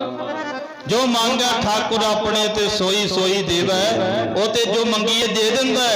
ਜੋ ਮੰਗਿਆ ਠਾਕੁਰ ਆਪਣੇ ਤੇ ਸੋਈ ਸੋਈ ਦੇਵੈ ਉਹ ਤੇ ਜੋ ਮੰਗੀਏ ਦੇ ਦਿੰਦਾ